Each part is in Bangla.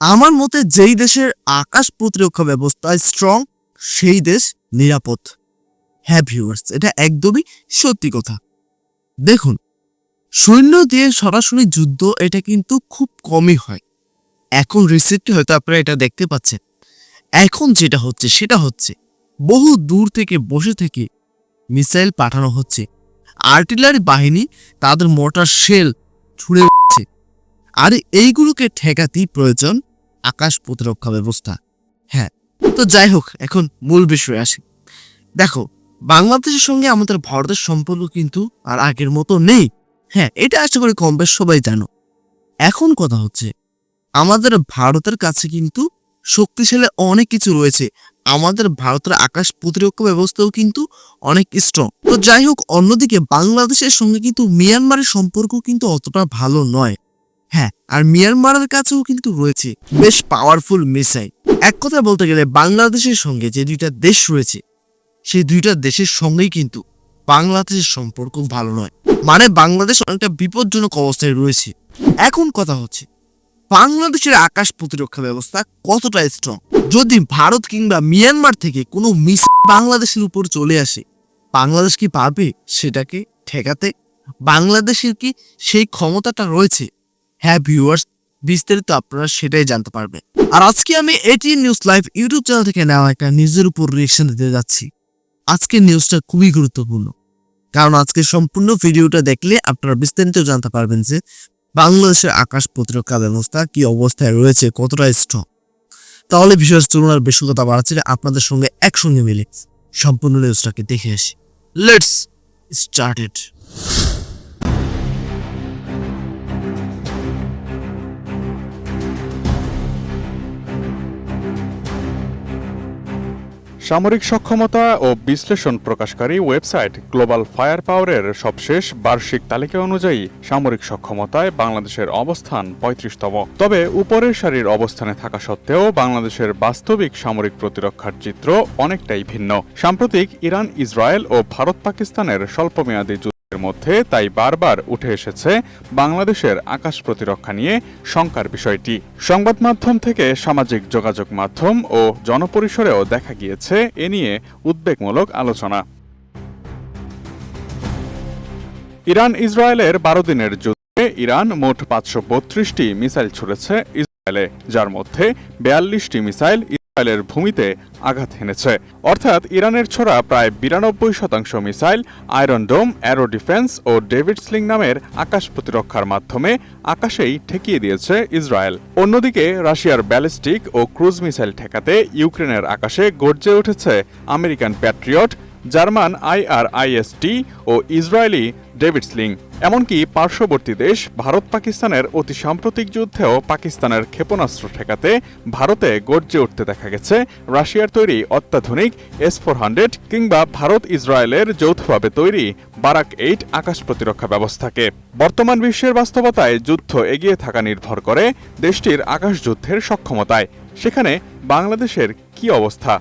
আমার মতে যেই দেশের আকাশ প্রতিরক্ষা ব্যবস্থা স্ট্রং সেই দেশ নিরাপদ। হ্যাঁ ভিউয়ার্স এটা একদমই সত্যি কথা। দেখুন, সৈন্য দিয়ে সরাসরি যুদ্ধ, এটা কিন্তু খুব কমই হয়। এখন রিসেন্টলি হয়তো আপনারা এটা দেখতে পাচ্ছেন। এখন যেটা হচ্ছে, সেটা হচ্ছে, বহু দূর থেকে, বসে থেকে মিসাইল পাঠানো হচ্ছে। আর্টিলারি বাহিনী তাদের মোটর শেল ছুঁড়ে আর, এইগুলোকে ঠেকাতেই প্রয়োজন আকাশ প্রতিরক্ষা ব্যবস্থা। হ্যাঁ তো যাই হোক, এখন মূল বিষয়ে আসি। দেখো, বাংলাদেশের সঙ্গে আমাদের ভারতের সম্পর্ক কিন্তু আর আগের মতো নেই। হ্যাঁ এটা আশা করি কম বেশ সবাই জানো। এখন কথা হচ্ছে, আমাদের ভারতের কাছে কিন্তু শক্তিশালী অনেক কিছু রয়েছে। আমাদের ভারতের আকাশ প্রতিরক্ষা ব্যবস্থাও কিন্তু অনেক স্ট্রং তো যাই হোক, অন্যদিকে বাংলাদেশের সঙ্গে কিন্তু মিয়ানমারের সম্পর্ক কিন্তু অতটা ভালো নয়। হ্যাঁ আর মিয়ানমারের কাছেও কিন্তু রয়েছে বেশ পাওয়ারফুল মিসাইল এক কথা বলতে গেলে বাংলাদেশের সঙ্গে যে দুইটা দেশ রয়েছে, সেই দুইটা দেশের সঙ্গেই কিন্তু বাংলাদেশের সম্পর্ক ভালো নয়। মানে বাংলাদেশ অনেকটা বিপজ্জনক অবস্থায় রয়েছে। এখন কথা হচ্ছে, বাংলাদেশের আকাশ প্রতিরক্ষা ব্যবস্থা কতটা স্ট্রং যদি ভারত কিংবা মিয়ানমার থেকে কোনো মিস বাংলাদেশের উপর চলে আসে, বাংলাদেশ কি পারবে সেটাকে ঠেকাতে? বাংলাদেশের কি সেই ক্ষমতাটা রয়েছে? হ্যাঁ ভিউয়ার্স, বিস্তারিত আপনারা সেটাই জানতে পারবেন। আর আজকে আমি এটি নিউজ লাইভ ইউটিউব চ্যানেল থেকে নেওয়া একটা নিউজের উপর রিয়েকশন দিতে যাচ্ছি। আজকের নিউজটা খুবই গুরুত্বপূর্ণ। কারণ আজকে সম্পূর্ণ ভিডিওটা দেখলে আপনারা বিস্তারিত জানতে পারবেন যে বাংলাদেশের আকাশ প্রতিরক্ষা ব্যবস্থা কি অবস্থায় রয়েছে, কতটা স্ট্রং তাহলে বিশেষ চলুন আর বেশি কথা বাড়াচ্ছি আপনাদের সঙ্গে একসঙ্গে মিলে সম্পূর্ণ নিউজটাকে দেখে আসি। লেটস স্টার্টেড সামরিক সক্ষমতা ও বিশ্লেষণ প্রকাশকারী ওয়েবসাইট গ্লোবাল ফায়ার পাওয়ারের সবশেষ বার্ষিক তালিকা অনুযায়ী সামরিক সক্ষমতায় বাংলাদেশের অবস্থান পঁয়ত্রিশতম। তবে উপরের সারির অবস্থানে থাকা সত্ত্বেও বাংলাদেশের বাস্তবিক সামরিক প্রতিরক্ষার চিত্র অনেকটাই ভিন্ন। সাম্প্রতিক ইরান, ইসরায়েল ও ভারত পাকিস্তানের স্বল্পমেয়াদী মধ্যে তাই বারবার উঠে এসেছে বাংলাদেশের আকাশ প্রতিরক্ষা নিয়ে শঙ্কার বিষয়টি। সংবাদ মাধ্যম থেকে সামাজিক যোগাযোগ মাধ্যম ও জনপরিসরেও দেখা গিয়েছে এ নিয়ে উদ্বেগমূলক আলোচনা। ইরান ইসরায়েলের বারো দিনের যুদ্ধে ইরান মোট পাঁচশো বত্রিশটি মিসাইল ছুড়েছে ইসরায়েলে, যার মধ্যে বিয়াল্লিশটি মিসাইল ইসরায়েলের ভূমিতে আঘাত হেনেছে। অর্থাৎ ইরানের ছোড়া প্রায় বিরানব্বই শতাংশ missile iron dome, arrow defence ও ডেভিড স্লিং নামের আকাশ প্রতিরক্ষার মাধ্যমে আকাশেই ঠেকিয়ে দিয়েছে ইসরায়েল। অন্যদিকে, রাশিয়ার ব্যালিস্টিক ও ক্রুজ মিসাইল ঠেকাতে ইউক্রেনের আকাশে গর্জে উঠেছে আমেরিকান প্যাট্রিয়ট, জার্মান আইআরআইএসটি ও ইসরায়েলি ডেভিডসলিং এমনকি পার্শ্ববর্তী দেশ ভারত পাকিস্তানের অতি সাম্প্রতিক যুদ্ধেও পাকিস্তানের ক্ষেপণাস্ত্র ঠেকাতে ভারতে গর্জে উঠতে দেখা গেছে। রাশিয়ার তৈরি অত্যাধুনিক এস ফোর হান্ড্রেড কিংবা ভারত ইসরায়েলের যৌথভাবে তৈরি বারাক এইট আকাশ প্রতিরক্ষা ব্যবস্থাকে। বর্তমান বিশ্বের বাস্তবতায় যুদ্ধ এগিয়ে থাকা নির্ভর করে দেশটির আকাশ যুদ্ধের সক্ষমতায়। সেখানে বাংলাদেশের কি অবস্থা?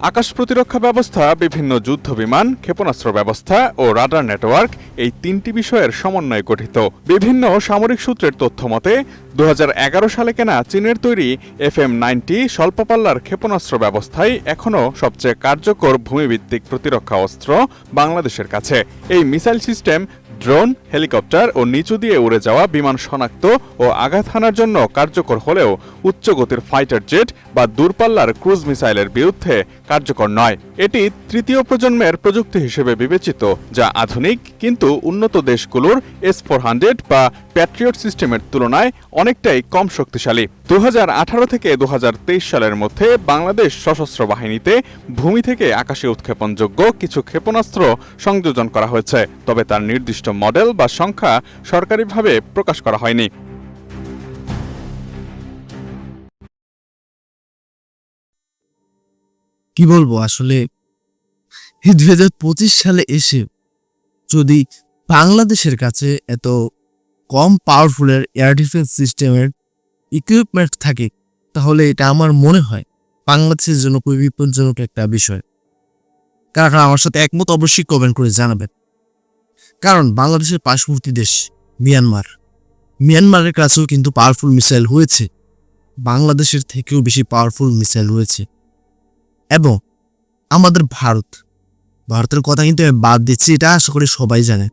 আকাশ প্রতিরক্ষা ব্যবস্থা, বিভিন্ন যুদ্ধ বিমান, ক্ষেপণাস্ত্র ব্যবস্থা ও রাডার নেটওয়ার্ক এই তিনটি বিষয়ের সমন্বয়ে গঠিত। বিভিন্ন সামরিক সূত্রের তথ্য মতে দু হাজার এগারো সালে কেনা চীনের তৈরি এফ এম নাইনটি স্বল্পপাল্লার ক্ষেপণাস্ত্র ব্যবস্থাই এখনও সবচেয়ে কার্যকর ভূমিভিত্তিক প্রতিরক্ষা অস্ত্র বাংলাদেশের কাছে। এই মিসাইল সিস্টেম, ড্রোন, হেলিকপ্টার ও নিচু দিয়ে উড়ে যাওয়া বিমান শনাক্ত ও আঘাত হানার জন্য কার্যকর হলেও উচ্চ গতির ফাইটার জেট বা দূরপাল্লার ক্রুজ মিসাইলের বিরুদ্ধে কার্যকর নয়। এটি তৃতীয় প্রজন্মের প্রযুক্তি হিসেবে বিবেচিত, যা আধুনিক কিন্তু উন্নত দেশগুলোর এস ফোর হান্ড্রেড বা প্যাট্রিয়ট সিস্টেমের তুলনায় অনেকটাই কম শক্তিশালী। দু হাজার আঠারো থেকে দু হাজার তেইশ সালের মধ্যে বাংলাদেশ সশস্ত্র বাহিনীতে ভূমি থেকে আকাশে উৎক্ষেপণযোগ্য কিছু ক্ষেপণাস্ত্র সংযোজন করা হয়েছে, তবে তার নির্দিষ্ট মডেল বা সংখ্যা সরকারিভাবে প্রকাশ করা হয়নি। কি বলব? আসলে দুই হাজার পঁচিশ সালে এসে যদি বাংলাদেশের কাছে এত কম পাওয়ারফুলের এয়ার ডিফেন্স সিস্টেমের ইকুইপমেন্ট থাকে, তাহলে এটা আমার মনে হয় বাংলাদেশের জন্য খুবই বিপজ্জনক একটা বিষয়। কারণ আমার সাথে একমত অবশ্যই কমেন্ট করে জানাবেন। কারণ বাংলাদেশের পার্শ্ববর্তী দেশ মিয়ানমার। মিয়ানমারের কাছেও কিন্তু পাওয়ারফুল মিসাইল হয়েছে। বাংলাদেশের থেকেও বেশি পাওয়ারফুল মিসাইল রয়েছে এবং আমাদের ভারত। ভারতের কথা কিন্তু আমি বাদ দিচ্ছি, এটা আশা করি সবাই জানে।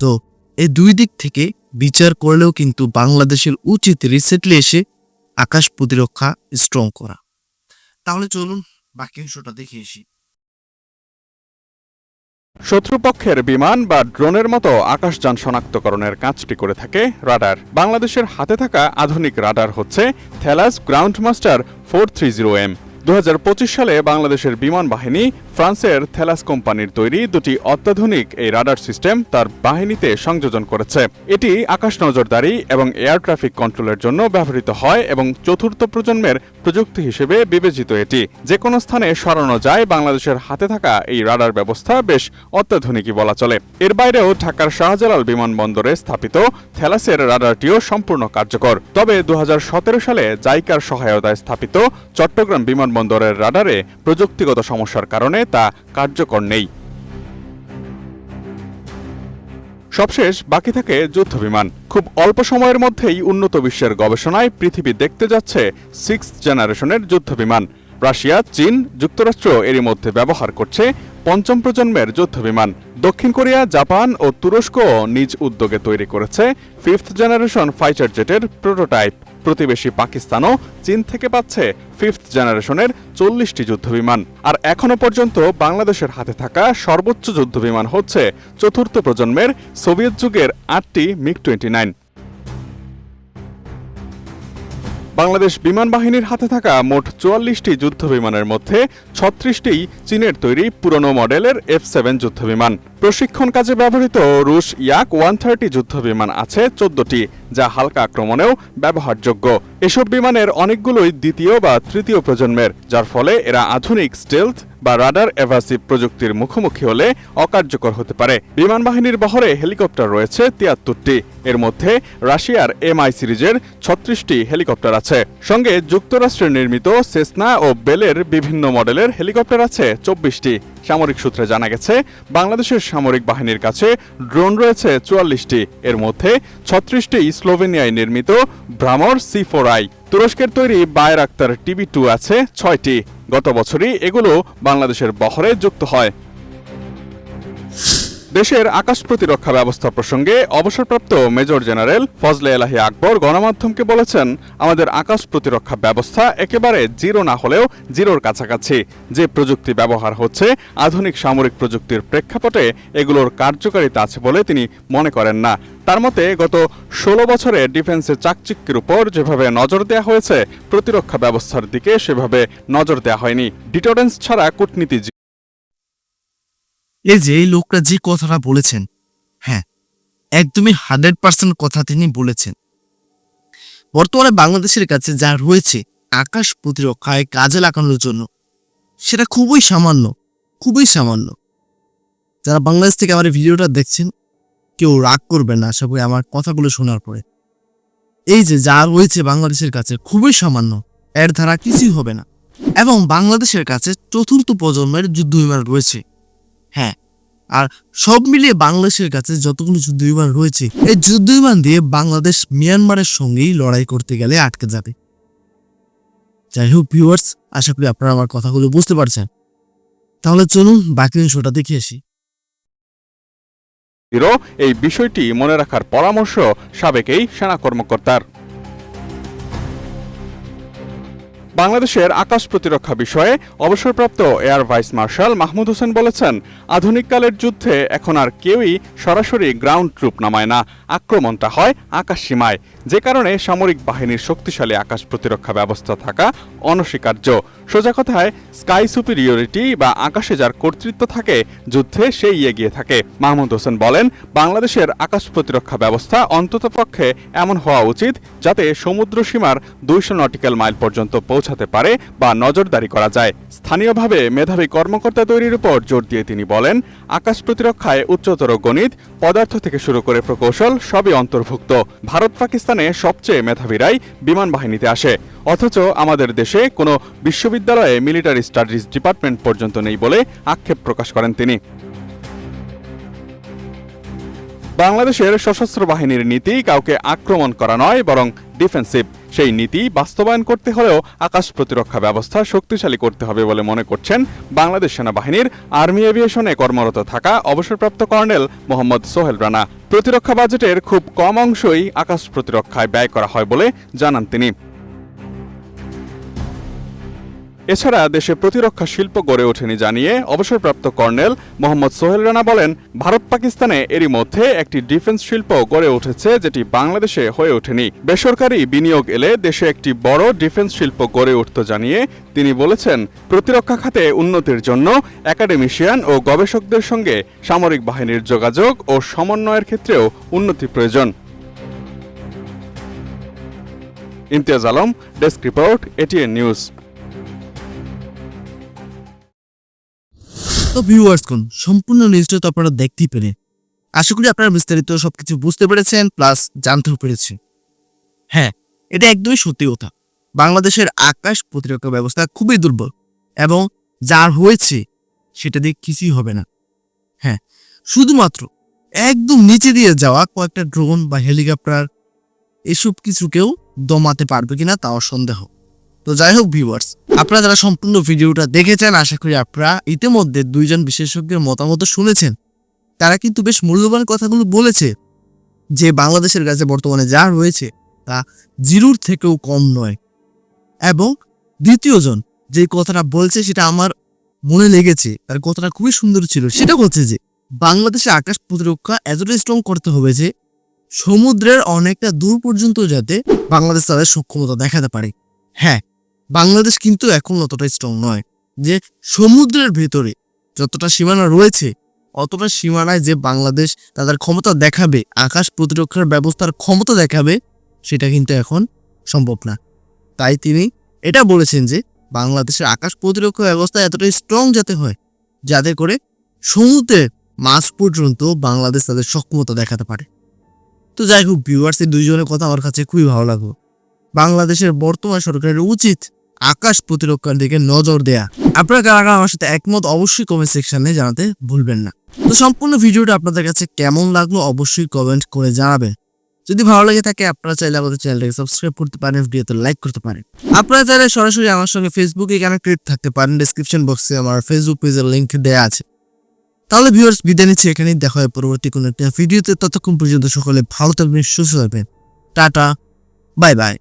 তো এই দুই দিক থেকে বিচার করলেও কিন্তু বাংলাদেশের উচিত রিসেন্টলি এসে আকাশ প্রতিরক্ষা স্ট্রং করা। তাহলে চলুন বাকি অংশটা দেখে আসি। শত্রুপক্ষের বিমান বা ড্রোনের মতো আকাশযান শনাক্তকরণের কাজটি করে থাকে রাডার। বাংলাদেশের হাতে থাকা আধুনিক রাডার হচ্ছে Thales ground master four three zero M দু হাজার পঁচিশ সালে বাংলাদেশের বিমান বাহিনী ফ্রান্সের থেলাস কোম্পানির তৈরি দুটি অত্যাধুনিক এই রাডার সিস্টেম তার বাহিনীতে সংযোজন করেছে। এটি আকাশ নজরদারি এবং এয়ার ট্রাফিক কন্ট্রোলের জন্য ব্যবহৃত হয় এবং চতুর্থ প্রজন্মের প্রযুক্তি হিসেবে বিবেচিত এটি। যে কোনো স্থানে সরানো যায়, বাংলাদেশের হাতে থাকা এই রাডার ব্যবস্থা বেশ অত্যাধুনিকই বলা চলে। এর বাইরেও ঢাকার শাহজালাল বিমানবন্দরে স্থাপিত থেলাসের রাডারটিও সম্পূর্ণ কার্যকর। তবে দু হাজার সতেরো সালে জাইকার সহায়তায় স্থাপিত চট্টগ্রাম বিমানবন্দরের রাডারে প্রযুক্তিগত সমস্যার কারণে তা কার্যকর নেই। সবশেষ বাকি থাকে যুদ্ধ বিমান। খুব অল্প সময়ের মধ্যেই উন্নত বিশ্বের গবেষণায় পৃথিবী দেখতে যাচ্ছে সিক্স জেনারেশনের যুদ্ধ বিমান। রাশিয়া, চীন যুক্তরাষ্ট্র এরই মধ্যে ব্যবহার করছে পঞ্চম প্রজন্মের যুদ্ধ বিমান। দক্ষিণ কোরিয়া, জাপান ও তুরস্ক নিজ উদ্যোগে তৈরি করেছে ফিফথ জেনারেশন ফাইটার জেটের প্রোটোটাইপ। প্রতিবেশী পাকিস্তানও চীন থেকে পাচ্ছে ফিফথ জেনারেশনের চল্লিশটি যুদ্ধবিমান। আর এখনও পর্যন্ত বাংলাদেশের হাতে থাকা সর্বোচ্চ যুদ্ধবিমান হচ্ছে চতুর্থ প্রজন্মের সোভিয়েত যুগের আটটি মিগ টোয়েন্টি নাইন। বাংলাদেশ বিমান বাহিনীর হাতে থাকা মোট চুয়াল্লিশটি যুদ্ধ বিমানের মধ্যে ছত্রিশটি চীনের তৈরি পুরনো মডেলের এফ সেভেন যুদ্ধ বিমান। প্রশিক্ষণ কাজে ব্যবহৃত রুশ ইয়াক ওয়ান থার্টি যুদ্ধ বিমান আছে চোদ্দটি, যা হালকা আক্রমণেও ব্যবহারযোগ্য। এসব বিমানের অনেকগুলোই দ্বিতীয় বা তৃতীয় প্রজন্মের, যার ফলে এরা আধুনিক স্টেলথ বা রাডার এভাসিভ প্রযুক্তির মুখোমুখি হলে অকার্যকর হতে পারে। বিমান বাহিনীর বহরে হেলিকপ্টার রয়েছে তিয়াত্তরটি। এর মধ্যে রাশিয়ার এমআই সিরিজের ছত্রিশটি হেলিকপ্টার আছে। সঙ্গে যুক্তরাষ্ট্রের নির্মিত সেসনা ও বেলের বিভিন্ন মডেলের হেলিকপ্টার আছে চব্বিশটি। সামরিক সূত্রে জানা গেছে, বাংলাদেশের সামরিক বাহিনীর কাছে ড্রোন রয়েছে চুয়াল্লিশটি। এর মধ্যে ছত্রিশটি স্লোভেনিয়ায় নির্মিত ভ্রামর সি ফোর আই। তুরস্কের তৈরি বায়ের আক্তার টিভি টু আছে ছয়টি। গত বছরই এগুলো বাংলাদেশের বহরে যুক্ত হয়। দেশের আকাশ প্রতিরক্ষা ব্যবস্থা প্রসঙ্গে অবসরপ্রাপ্ত মেজর জেনারেল ফজলে এলাহি আকবর গণমাধ্যমকে বলেছেন, আমাদের আকাশ প্রতিরক্ষা ব্যবস্থা একেবারে জিরো না হলেও জিরোর কাছাকাছি। যে প্রযুক্তি ব্যবহার হচ্ছে, আধুনিক সামরিক প্রযুক্তির প্রেক্ষাপটে এগুলোর কার্যকারিতা আছে বলে তিনি মনে করেন না। তার মতে, গত ষোলো বছরে ডিফেন্সের চাকচিক্যের উপর যেভাবে নজর দেওয়া হয়েছে, প্রতিরক্ষা ব্যবস্থার দিকে সেভাবে নজর দেওয়া হয়নি। ডিটোরেন্স ছাড়া কূটনীতি এই যে এই লোকটা যে কথাটা বলেছেন হ্যাঁ একদমই হান্ড্রেড পার্সেন্ট কথা তিনি বলেছেন। বর্তমানে বাংলাদেশের কাছে যা রয়েছে, আকাশ প্রতিরক্ষায় কাজে লাগানোর জন্য, সেটা খুবই সামান্য খুবই সামান্য। যারা বাংলাদেশ থেকে আমার ভিডিওটা দেখছেন, কেউ রাগ করবেন না, আশা করি আমার কথাগুলো শোনার পরে। এই যে যা রয়েছে বাংলাদেশের কাছে খুবই সামান্য, এর ধারা কিছুই হবে না। এবং বাংলাদেশের কাছে চতুর্থ প্রজন্মের যুদ্ধ বিমান রয়েছে। হ্যাঁ। আর সব মিলিয়ে বাংলাদেশের কাছে যতগুলো যুদ্ধ বিমান রয়েছে, এই যুদ্ধ বিমান দিয়ে বাংলাদেশ মিয়ানমারের সঙ্গেই লড়াই করতে গেলে আটকে যাবে। যাই হোক ভিউয়ার্স আশা করি আপনারা আমার কথাগুলো বুঝতে পারছেন। তাহলে চলুন বাকি অংশটা দেখে আসি। এই বিষয়টি মনে রাখার পরামর্শ সাবেক এই সেনা কর্মকর্তার। বাংলাদেশের আকাশ প্রতিরক্ষা বিষয়ে অবসরপ্রাপ্ত air vice marshal Mahmud Hossain বলেছেন, আধুনিককালের যুদ্ধে এখন আর কেউই সরাসরি গ্রাউন্ড ট্রুপ নামায় না, আক্রমণটা হয় আকাশ সীমায়। যে কারণে সামরিক বাহিনীর শক্তিশালী আকাশ প্রতিরক্ষা ব্যবস্থা থাকা অনস্বীকার্য। সোজা কথায়, স্কাই সুপিরিয়রিটি বা আকাশে যার কর্তৃত্ব থাকে, যুদ্ধে সেই এগিয়ে থাকে। মাহমুদ হোসেন বলেন, বাংলাদেশের আকাশ প্রতিরক্ষা ব্যবস্থা অন্ততপক্ষে এমন হওয়া উচিত যাতে সমুদ্র সীমার দুইশো নটিক্যাল মাইল পর্যন্ত পৌঁছাতে পারে বা নজরদারি করা যায়। স্থানীয়ভাবে মেধাবী কর্মকর্তা তৈরির উপর জোর দিয়ে তিনি বলেন, আকাশ প্রতিরক্ষায় উচ্চতর গণিত, পদার্থ থেকে শুরু করে প্রকৌশল সবই অন্তর্ভুক্ত। ভারত পাকিস্তানে সবচেয়ে মেধাবীরাই বিমান বাহিনীতে আসে। অথচ আমাদের দেশে কোনো বিশ্ববিদ্যালয়ে মিলিটারি স্টাডিজ ডিপার্টমেন্ট পর্যন্ত নেই বলে আক্ষেপ প্রকাশ করেন তিনি। বাংলাদেশের সশস্ত্র বাহিনীর নীতি কাউকে আক্রমণ করা নয়, বরং ডিফেন্সিভ সেই নীতি বাস্তবায়ন করতে হলেও আকাশ প্রতিরক্ষা ব্যবস্থা শক্তিশালী করতে হবে বলে মনে করছেন বাংলাদেশ সেনাবাহিনীর আর্মি এভিয়েশনে কর্মরত থাকা অবসরপ্রাপ্ত কর্নেল মোহাম্মদ সোহেল রানা। প্রতিরক্ষা বাজেটের খুব কম অংশই আকাশ প্রতিরক্ষায় ব্যয় করা হয় বলে জানান তিনি। এছাড়া দেশে প্রতিরক্ষা শিল্প গড়ে ওঠেনি জানিয়ে অবসরপ্রাপ্ত কর্নেল মোহাম্মদ সোহেল রানা বলেন, ভারত পাকিস্তানে এরই মধ্যে একটি ডিফেন্স শিল্প গড়ে উঠেছে যেটি বাংলাদেশে হয়ে ওঠেনি। বেসরকারি বিনিয়োগ এলে দেশে একটি বড় ডিফেন্স শিল্প গড়ে উঠত জানিয়ে তিনি বলেছেন, প্রতিরক্ষা খাতে উন্নতির জন্য একাডেমিশিয়ান ও গবেষকদের সঙ্গে সামরিক বাহিনীর যোগাযোগ ও সমন্বয়ের ক্ষেত্রেও উন্নতি প্রয়োজন। Imtiaz Alam, desk report, ATN news. তো ভিউয়ার্স কোন, সম্পূর্ণ নিউজটা তো আপনারা দেখতেই পেলেন আশা করি আপনারা বিস্তারিত সবকিছু বুঝতে পেরেছেন প্লাস জানতেও পেরেছেন। হ্যাঁ এটা একদমই সত্যি কথা। বাংলাদেশের আকাশ প্রতিরক্ষা ব্যবস্থা খুবই দুর্বল, এবং যার হয়েছে সেটা দিয়ে কিছুই হবে না। হ্যাঁ শুধুমাত্র একদম নিচে দিয়ে যাওয়া কয়েকটা ড্রোন বা হেলিকপ্টার এসব কিছুকেও দমাতে পারবে কিনা তাও সন্দেহ। তো যাই হোক ভিউয়ার্স আপনারা যারা সম্পূর্ণ ভিডিওটা দেখেছেন, আশা করি আপনারা ইতিমধ্যে দুইজন বিশেষজ্ঞের মতামত শুনেছেন। তারা কিন্তু বেশ মূল্যবান কথাগুলো বলেছে যে বাংলাদেশের কাছে বর্তমানে যা রয়েছে তা জিরোর থেকেও কম নয়। এবং দ্বিতীয়জন যে কথাটা বলছে সেটা আমার মনে লেগেছে তার কথাটা খুবই সুন্দর ছিল, সেটা হচ্ছে যে বাংলাদেশে আকাশ প্রতিরক্ষা এতটা স্ট্রং করতে হবে যে সমুদ্রের অনেকটা দূর পর্যন্ত যাতে বাংলাদেশ তাদের সক্ষমতা দেখাতে পারে। হ্যাঁ বাংলাদেশ কিন্তু এখন অতটা স্ট্রং নয়। যে সমুদ্রের ভেতরে যতটা সীমানা রয়েছে, অতটা সীমানায় যে বাংলাদেশ তাদের ক্ষমতা দেখাবে, আকাশ প্রতিরক্ষার ব্যবস্থার ক্ষমতা দেখাবে, সেটা কিন্তু এখন সম্ভব না। তাই তিনি এটা বলেছেন যে বাংলাদেশের আকাশ প্রতিরক্ষা ব্যবস্থা এতটাই স্ট্রং যাতে হয়, যাতে করে সমুদ্রের মাস পর্যন্ত বাংলাদেশ তাদের সক্ষমতা দেখাতে পারে। তো যাই হোক ভিউয়ার্স এই দুইজনের কথা আমার কাছে খুবই ভালো লাগল। বাংলাদেশের বর্তমান সরকারের উচিত আকাশ প্রতিরক্ষার দিকে নজর দেয়া। আপনারা কারা কারা আমার সাথে একমত, অবশ্যই কমেন্ট সেকশনে জানাতে ভুলবেন না। তো সম্পূর্ণ ভিডিওটা আপনাদের কাছে কেমন লাগল অবশ্যই কমেন্ট করে জানাবেন। যদি ভালো লাগে থাকে, আপনারা চাইলে আমাদের চ্যানেলটাকে সাবস্ক্রাইব করতে পারেন, ভিডিওতে লাইক করতে পারেন। আপনারা চাইলে সরাসরি আমার সঙ্গে ফেসবুকে কানেক্টেড থাকতে পারেন ডিসক্রিপশন বক্সে আমার ফেসবুক পেজের লিংক দেওয়া আছে। তাহলে ভিউয়ার্স বিদায় নিচ্ছি এখানেই, দেখা হয় পরবর্তী কোনো একটা ভিডিওতে। ততক্ষণ পর্যন্ত সকলে ভালো থাকবেন, সুস্থ থাকবেন। Tata bye bye